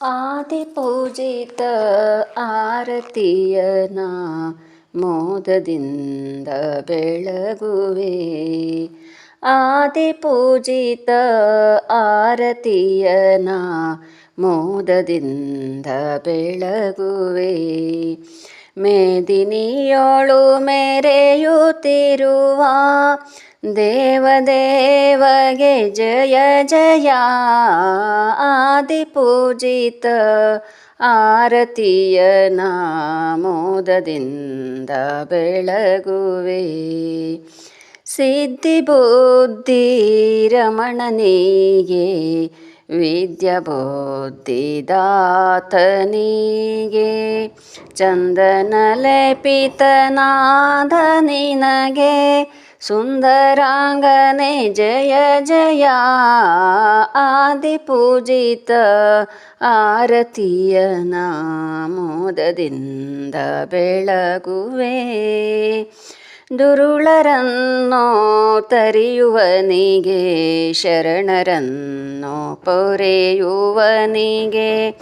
ಆದಿಪೂಜಿತ ಆರತಿಯನ ಮೋದದಿಂದ ಬೆಳಗುವೆ ಆದಿಪೂಜಿತ ಆರತಿಯನ ಮೋದದಿಂದ ಬೆಳಗುವೆ ಮೇದಿನಿಯೋಳು ಮೆರೆಯುತ್ತಿರುವ ದೇವದೇವಗೆ ಜಯ ಜಯ ಆದಿಪೂಜಿತ ಆರತಿಯ ನಾಮೋದದಿಂದ ಬೆಳಗುವೆ. ಸಿದ್ಧಿ ಬುದ್ಧಿ ರಮಣನಿಗೆ ವಿದ್ಯಬುದ್ಧಿದಾತನಿಗೆ ಚಂದನ ಲೇಪಿತನಾದ ನಿನಗೆ ಸುಂದರಾಂಗನೆ ಜಯ ಜಯ ಆದಿಪೂಜಿತ ಆರತಿಯ ನಾಮೋದದಿಂದ ಬೆಳಗುವೆ. ದುರುಳರನ್ನೋ ತರಿಯುವನಿಗೆ ಶರಣರನ್ನೋ ಪೊರೆಯುವನಿಗೆ.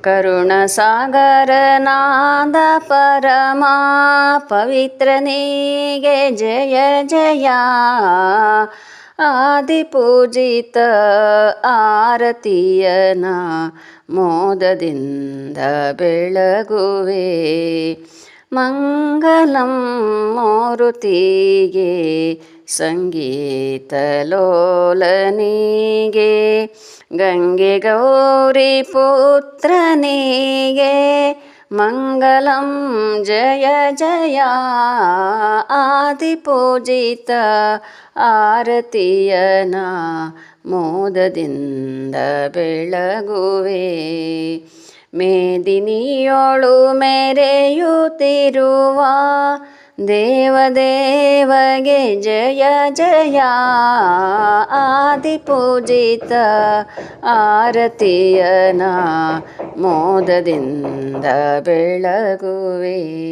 ಕರುಣ ಪರಮಾ ಪರಮ ಪವಿತ್ರನಿಗೆ ಜಯ ಜಯ. ಆದಿಪೂಜಿತ ಆರತಿಯನ ಮೋದದಿಂದ ಬೆಳಗುವೆ. ಮಂಗಲಂ ಮಾರುತಿಗೆ ಸಂಗೀತಲೋಲನಿಗೆ ಗಂಗೆ ಗೌರಿ ಪುತ್ರನಿಗೆ ಮಂಗಲಂ ಜಯ ಜಯ ಆದಿಪೂಜಿತ ಆರತಿಯನ ಮೋದದಿಂದ ಬೆಳಗುವೆ. ಮೇದಿನಿಯೋಳು ಮೆರೆಯುತ್ತಿರುವ ದೇವದೇವಗೆ ಜಯ ಜಯ ಆದಿಪೂಜಿತ ಆರತಿಯನ ಮೋದದಿಂದ ಬೆಳಗುವೆ.